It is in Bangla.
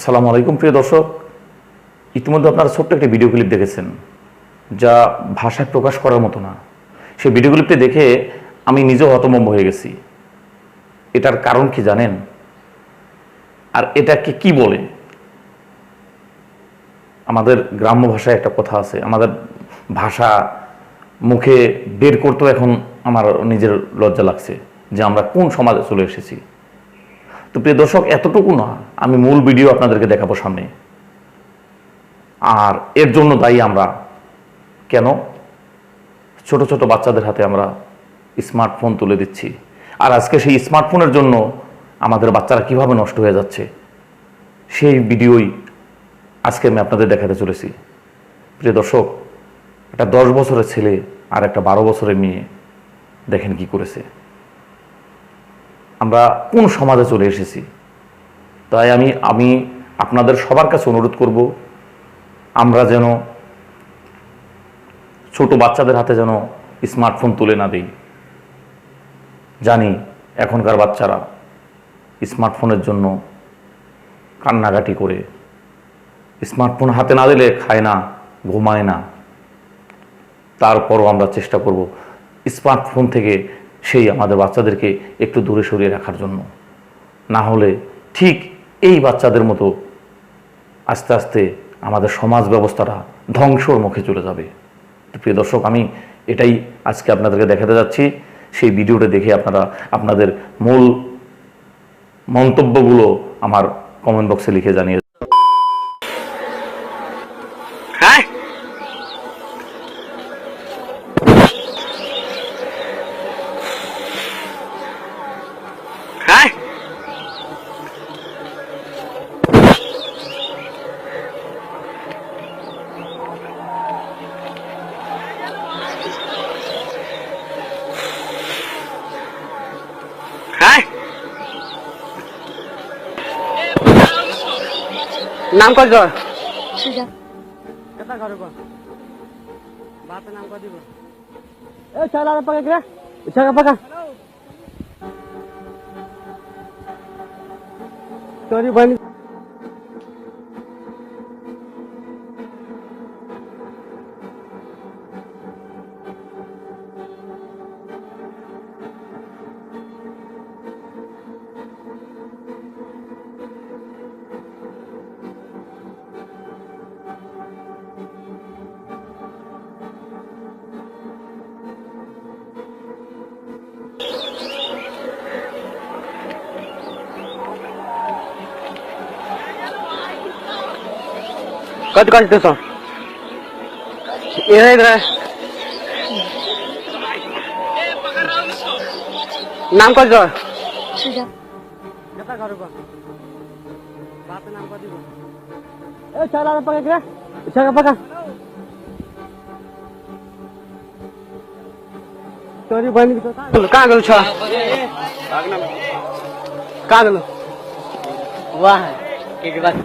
আসসালামু আলাইকুম, প্রিয় দর্শক। ইতিমধ্যে আপনারা ছোট্ট একটি ভিডিও ক্লিপ দেখেছেন, যা ভাষায় প্রকাশ করার মতো না। সেই ভিডিও ক্লিপটি দেখে আমি নিজেও হতমম্ব হয়ে গেছি। এটার কারণ কি জানেন? আর এটাকে কি বলে? আমাদের গ্রাম্য ভাষায় একটা কথা আছে, আমাদের ভাষা মুখে বের করতেও এখন আমার নিজের লজ্জা লাগছে যে আমরা কোন সমাজে চলে এসেছি। তো প্রিয় দর্শক, এতটুকু না, আমি মূল ভিডিও আপনাদেরকে দেখাবো সামনে। আর এর জন্য দায়ী আমরা কেন? ছোট ছোট বাচ্চাদের হাতে আমরা স্মার্টফোন তুলে দিচ্ছি। আর আজকে সেই স্মার্টফোনের জন্য আমাদের বাচ্চারা কীভাবে নষ্ট হয়ে যাচ্ছে, সেই ভিডিওই আজকে আমি আপনাদের দেখাতে চলেছি। প্রিয় দর্শক, একটা দশ বছরের ছেলে আর একটা বারো বছরের মেয়ে দেখেন কি করেছে। আমরা কোন সমাজে চলে এসেছি? তাই আমি আমি আপনাদের সবার কাছে অনুরোধ করব, আমরা যেন ছোট বাচ্চাদের হাতে যেন স্মার্টফোন তুলে না দিই। জানি এখনকার বাচ্চারা স্মার্টফোনের জন্য কান্নাকাটি করে। স্মার্টফোন হাতে না দিলে খায় না, ঘুমায় না। তারপরও আমরা চেষ্টা করব স্মার্টফোন থেকে সেই আমাদের বাচ্চাদেরকে একটু দূরে সরিয়ে রাখার জন্য। না হলে ঠিক এই বাচ্চাদের মতো আস্তে আস্তে আমাদের সমাজ ব্যবস্থাটা ধ্বংসর মুখে চলে যাবে। তো প্রিয় দর্শক, আমি এটাই আজকে আপনাদেরকে দেখাতে যাচ্ছি। সেই ভিডিওটা দেখে আপনারা, আপনাদের মূল মন্তব্যগুলো আমার কমেন্ট বক্সে লিখে জানিয়ে হ্যাঁ হ্যাঁ? হ্যাঁ? নাম কত সুজা। কেতা করব বাত নাম কত দিব? এ চালা পাকা রে চাকা পাকা तरी पण পাকা রে চাকা পাকা তোরি বানি তো का गल छ का गल वाह के बात